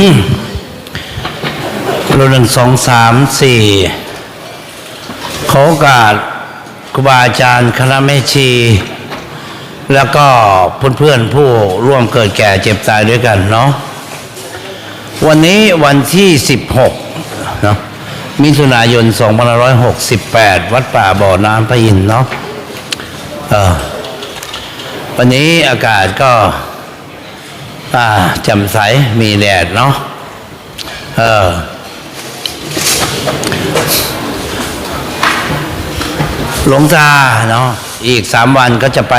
รุ่นหนึ่งสองสามสี่ขอโอกาสครูบาอาจารย์คณะแม่ชี แล้วก็เพื่อนๆผู้ร่วมเกิดแก่เจ็บตายด้วยกันเนาะวันนี้วันที่16เนาะมิถุนายน2568วัดป่าบ่อน้ำพระอินเนาะเออวันนี้อากาศก็ อ่าจ่มใสมีแดดเนาะเออหลวงตาเนาะอีกสามวันก็จะไป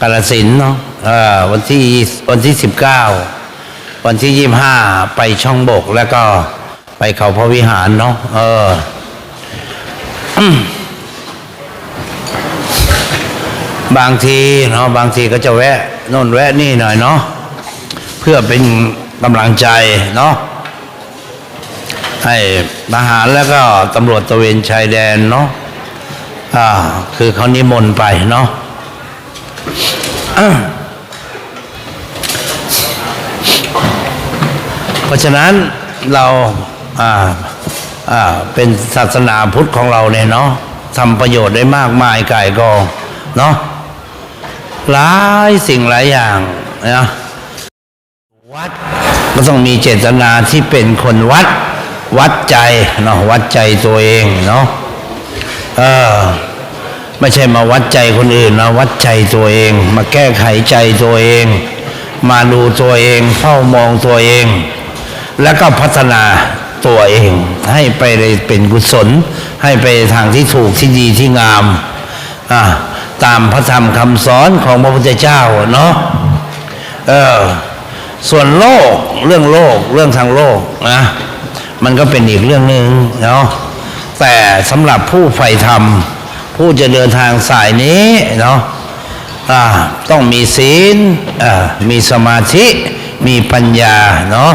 กาลสินเนาะเออวันที่วันที่สิบเก้าวันที่ยี่ห้าไปช่องบกแล้วก็ไปเขาพระวิหารเนาะเอออบางทีเนาะบางทีก็จะแวะน่นแวะนี่หน่อยเนาะ พื่อเป็นกำลังใจเนาะให้ทหารแล้วก็ตำรวจตระเวนชายแดนเนาะอ่าคือเขานิมนต์ไปเนาะเพราะฉะนั้นเราอ่าอ่าเป็นศาสนาพุทธของเราเนี่ยเนาะทำประโยชน์ได้มากมายก่ายกองเนาะหลายสิ่งหลายอย่างนะ วัดก็ต้องมีเจตนาที่เป็นคนวัด วัดใจเนาะวัดใจตัวเองเนาะเออไม่ใช่มาวัดใจคนอื่นนะวัดใจตัวเอง มาแก้ไขใจตัวเอง มาดูตัวเองเฝ้ามองตัวเอง แล้วก็พัฒนาตัวเอง ให้ไปได้เป็นกุศล ให้ไปทางที่ถูกที่ดีที่งามอ่าตามพระธรรมคำสอนของพระพุทธเจ้าเนาะเออ ส่วนโลกเรื่องโลกเรื่องทางโลกนะมันก็เป็นอีกเรื่องหนึ่งเนาะแต่สำหรับผู้ใฝ่ธรรม ผู้จะเดินทางสายนี้เนาะอ่าต้องมีศีลอ่ามีสมาธิมีปัญญาเนาะ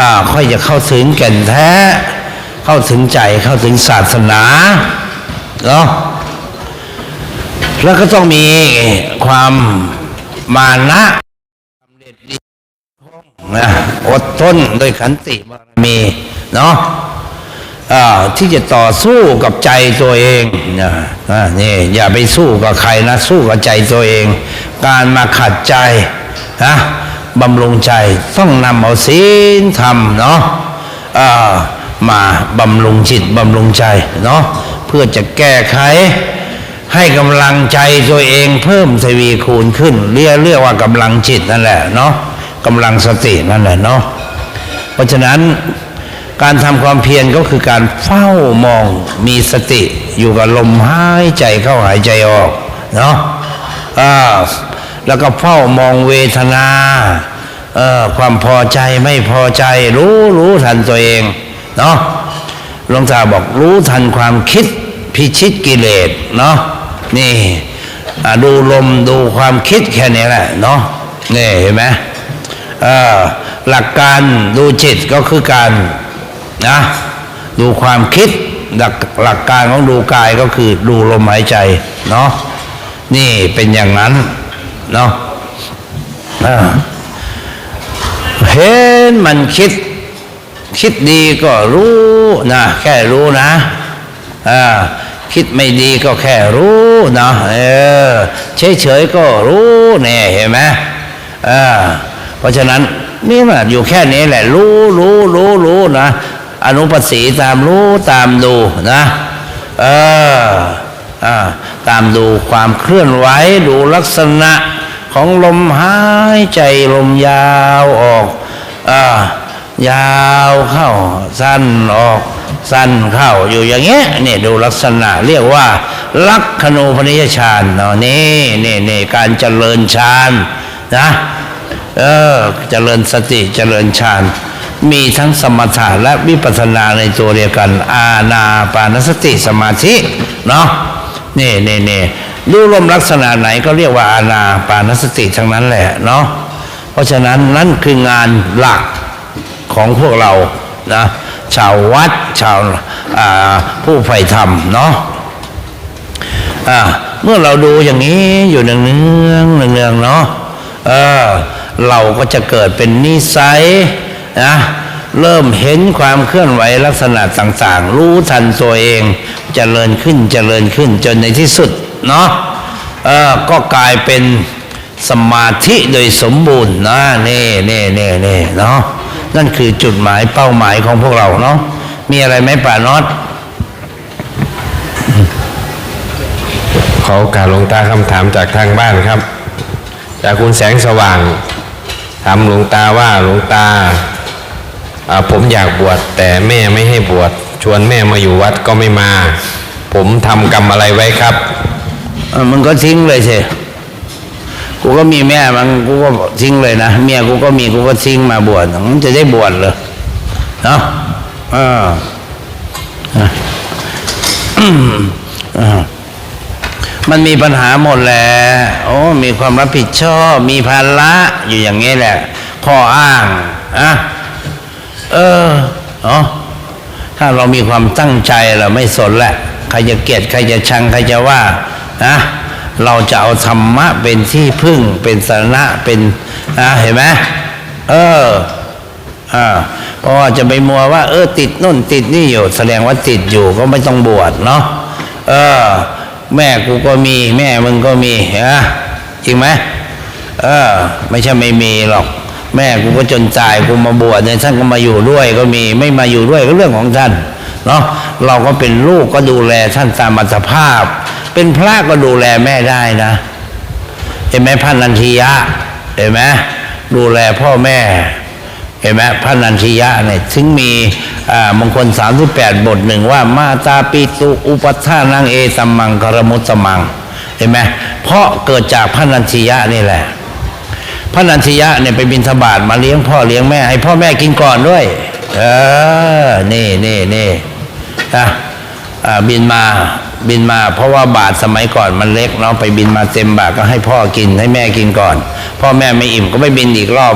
อ่าค่อยจะเข้าถึงแก่นแท้ เข้าถึงใจเข้าถึงศาสนาเนาะแล้วก็ต้องมีความมานะ นะอดทนโดวยขันติบารมีเนาะที่จะต่อสู้กับใจตัวเองนะนี่อย่าไปสู้กับใครนะ สู้กับใจตัวเอง การมาขัดใจนะบำรุงใจต้องนำเอาศีลธรรมเนาะมาบำรุงจิตบำรุงใจเนาะเพื่อจะแก้ไขให้กำลังใจตัวเองเพิ่มทวีคูณขึ้น เรียกเรียกว่ากำลังจิตนั่นแหละเนาะ กำลังสตินั่นแหละเนาะเพราะฉะนั้นการทำความเพียรก็คือการเฝ้ามองมีสติอยู่กับลมหายใจเข้าหายใจออกเนาะแล้วก็เฝ้ามองเวทนาความพอใจไม่พอใจรู้รู้ทันตัวเองเนาะหลวงตาบอกรู้ทันความคิดพิชิตกิเลสเนาะนี่ดูลมดูความคิดแค่นี้แหละเนาะนี่เห็นไหม หลักการดูจิตก็คือการนะดูความคิดหลักหลักการของดูกายก็คือดูลมหายใจเนาะนี่เป็นอย่างนั้นเนาะเห็นมันคิด คิดดีก็รู้นะแค่รู้นะคิดไม่ดีก็แค่รู้นะเออเฉยๆก็รู้เนี่ยเห็นไหมอ่า เพราะฉะนั้นนี่มันอยู่แค่นี้แหละ รู้รู้รู้รู้นะอนุปัสสีตามรู้ตามดูนะ เอออ่าตามดูความเคลื่อนไหวดูลักษณะของลมหายใจลมยาวออกอ่ายาวเข้าสั้นออกสั้นเข้าอยู่อย่างเงี้ยนี่ดูลักษณะเรียกว่า ลักขณูพนิยฌานเนาะนี่นี่นี่การเจริญฌานนะ เออเจริญสติเจริญฌานมีทั้งสมถะและวิปัสสนาในตัวเดียวกัน อาณาปานสติสมาธิเนาะนี่นี่นี่ดูลมลักษณะไหนก็เรียกว่าอาณาปานสติทั้งนั้นแหละเนาะเพราะฉะนั้นนั่นคืองานหลักของพวกเรานะชาววัดชาวาผู้ใฝ่ธรรมเนาะอ่าเมื่อเราดูอย่างนี้อยู่เนืองเนืองเนืองเนาะเออ เราก็จะเกิดเป็นนิสัยนะเริ่มเห็นความเคลื่อนไหวลักษณะต่าง ๆ รู้ทันตัวเองเจริญขึ้นเจริญขึ้นจนในที่สุดเนาะเออก็กลายเป็นสมาธิโดยสมบูรณ์นะเนี่นี่นี่นี่เนาะนั่นคือจุดหมายเป้าหมายของพวกเราเนาะมีอะไรไหมป่านอตขอโอกาสลงตาคำถามจากทางบ้านครับ จากคุณแสงสว่าง ถามหลวงตาว่าหลวงตา ผมอยากบวชแต่แม่ไม่ให้บวชชวนแม่มาอยู่วัดก็ไม่มา ผมทำกรรมอะไรไว้ครับมึงก็ทิ้งเลยสิกูก็มีแม่มันกูก็ทิ้งเลยนะเมียกูก็มีกูก็ทิ้งมาบวชมึงจะได้บวชเหรอเนาะเอออะอืมอ่า มันมีปัญหาหมดแหละโอ้มีความรับผิดชอบ มีภาระอยู่อย่างนี้แหละข้ออ้างอะเออเนาะถ้าเรามีความตั้งใจเราไม่สนแหละใครจะเกลียดใครจะชังใครจะว่านะเราจะเอาธรรมะเป็นที่พึ่งเป็นสาระเป็นนะเห็นไหมเอออ่าเพราะว่าจะไปมัวว่า เออ ติดนู่นติดนี่อยู่ แสดงว่าติดอยู่ก็ไม่ต้องบวชเนาะเออ แม่กูก็มี แม่มึงก็มีนะจริงไหมเออ ไม่ใช่ไม่มีหรอก แม่กูก็จนตายกูมาบวชเนี่ยท่านก็มาอยู่ด้วยก็มี ไม่มาอยู่ด้วยก็เรื่องของท่านเนาะเราก็เป็นลูกก็ดูแลท่านตามอัตภาพ เป็นพระก็ดูแลแม่ได้นะเห็นไหมพระนันทิยะเห็นไหมดูแลพ่อแม่เห็นไหมพระนันทิยะเนี่ยถึงมี มงคล 38 บทหนึ่งว่ามาตาปิตุอุปทานังเอตัมมังกรมุตตมัง เห็นไหมเพราะเกิดจากพระนันทิยะนี่แหละ พระนันทิยะเนี่ยไปบินทบาทมาเลี้ยงพ่อเลี้ยงแม่ ให้พ่อแม่กินก่อนด้วย เออ นี่นี่นี่นะอ่าบินมาบินมา เพราะว่าบาทสมัยก่อนมันเล็กเนาะไปบินมาเต็มบาทก็ให้พ่อกินให้แม่กินก่อน พ่อแม่ไม่อิ่มก็ไม่บินอีกรอบ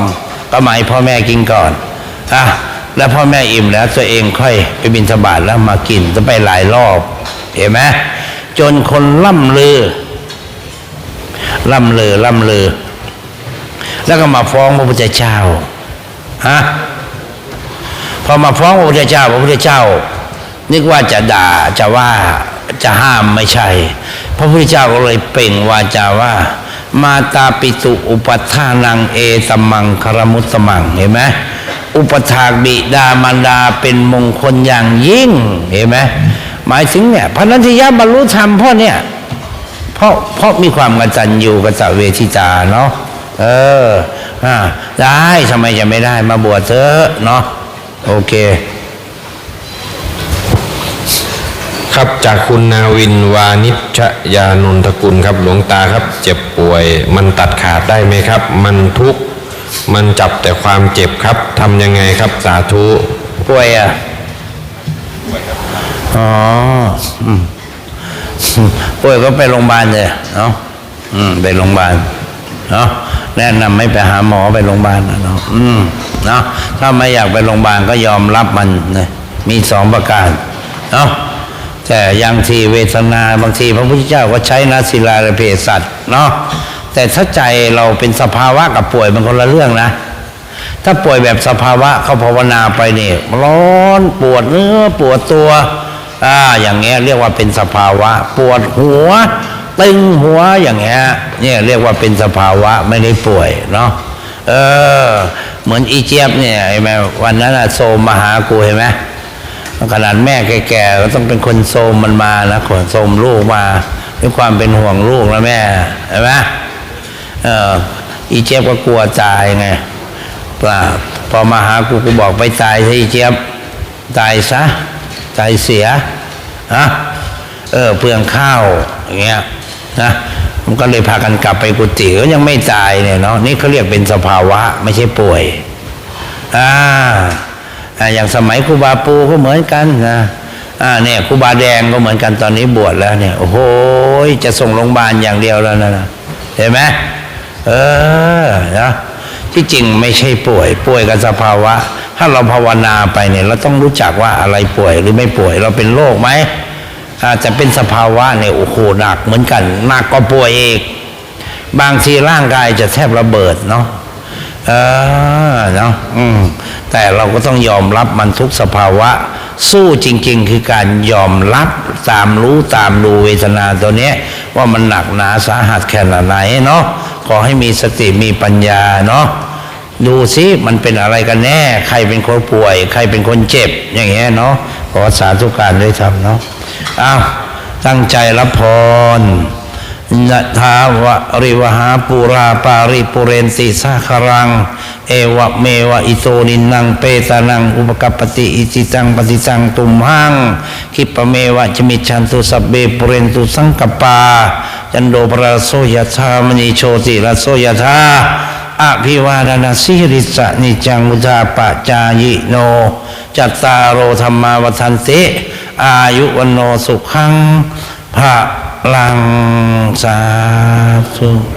ก็มาให้พ่อแม่กินก่อนอะ แล้วพ่อแม่อิ่มแล้วตัวเองค่อยไปบินทบาทแล้วมากินจะไปหลายรอบ เห็นไหมจนคนล่ำลือ ล่ำลือล่ำลือ แล้วก็มาฟ้องพระพุทธเจ้าฮะพอมาฟ้องพระพุทธเจ้าพระพุทธเจ้า นึกว่าจะด่าจะว่าจะห้ามไม่ใช่ พระพุทธเจ้าก็เลยเปล่งวาจาว่า มาตาปิตุอุปทานังเอตมังคารมุตตมังเห็นไหม อุปถากบิดามารดาเป็นมงคลอย่างยิ่ง เห็นไหมหมายถึงเนี่ยพระนันทิยะบรรลุธรรมพราะเนี่ยเพราะเพราะมีความกตัญญูกตเวทิตาเนาะเอออ่าได้ทำไมจะไม่ได้มาบวชเถอะเนาะโอเค ครับจากคุณนาวินวานิชยานนทกุลครับหลวงตาครับ เจ็บป่วย มันตัดขาดได้ไหมครับ มันทุกข์ มันจับแต่ความเจ็บครับทำยังไงครับสาธุป่วยอะอ๋ออืมอืมป่วยก็ไปโรงพยาบาลเลยเนาะอืมไปโรงพยาบาลเนาะแนะนำไม่ไปหาหมอไปโรงพยาบาลนะเนาะอืมเนาะถ้าไม่อยากไปโรงพยาบาลก็ยอมรับมันนะมีสองประการเนาะแต่ยังทีเวทนาบางทีพระพุทธเจ้าก็ใช้นาศิลาและเพศสัตว์เนาะ แต่ถ้าใจเราเป็นสภาวะกับป่วยมันคนละเรื่องนะ ถ้าป่วยแบบสภาวะเขาภาวนาไปนี่ร้อนปวดเนื้อปวดตัวอ่าอย่างเงี้ยเรียกว่าเป็นสภาวะ ปวดหัว ตึงหัวอย่างเงี้ยเนี่ยเรียกว่าเป็นสภาวะไม่ได้ป่วยเนาะเออ เหมือนอีเจี๊ยบเนี่ยเห็นไหมวันนั้นอะโซมมาหากูเห็นไหมขนาดแม่แก่ๆก็ต้องเป็นคนโซมมันมานะคนโซมลูกมาด้วยความเป็นห่วงลูกแล้วแม่เห็นไหม เอออีเจี๊ยบก็กลัวตายไงว่าพอมาหากูกูบอกไปตายซะอีเจี๊ยบตายซะตายเสียนะเออเปลืองข้าวอย่างเงี้ยนะมันก็เลยพากันกลับไปกุฏิก็ยังไม่ตายเนี่ยเนาะนี่เขาเรียกเป็นสภาวะไม่ใช่ป่วยอ่าอย่างสมัยครูบาปูก็เหมือนกันนะอ่าเนี่ยครูบาแดงก็เหมือนกันตอนนี้บวชแล้วเนี่ยโอ้โหจะส่งโรงพยาบาลอย่างเดียวแล้วนะเห็นไหม เออนะที่จริงไม่ใช่ป่วย ป่วยกับสภาวะ ถ้าเราภาวนาไปเนี่ยเราต้องรู้จักว่าอะไรป่วยหรือไม่ป่วย เราเป็นโรคไหมอาจจะเป็นสภาวะเนี่ยโอ้โหหนักเหมือนกันหนักก็ป่วยเองบางทีร่างกายจะแทบระเบิดเนาะเออเนาะอืมแต่เราก็ต้องยอมรับมันทุกสภาวะ สู้จริง ๆ คือการยอมรับตามรู้ตามดูเวทนาตัวเนี้ยว่ามันหนักหนาสาหัสแค่ไหนเนาะ ขอให้มีสติมีปัญญาเนาะดูซิมันเป็นอะไรกันแน่ ใครเป็นคนป่วย ใครเป็นคนเจ็บ อย่างเงี้ยเนาะขอสาธุการด้วยทำเนาะอ้าวตั้งใจรับพรนะทาวะริวหาปูราปาริปุเรนติสาครัง เอวะเมวะอิโตนินังเปตานัง อุปกัปปติอิจิตังปฏิตังตุมหังคิปะเมวะจมิชันตุสัพเบปุเรนตุสังกปาจันโดปราโสยธามณีโชติราโสยธาอภิวานาสิริสะนิจังมุทาปะจายิโน จัตตารโอธรรมาวทันติอายุวันโนสุขังพระลังสาธุ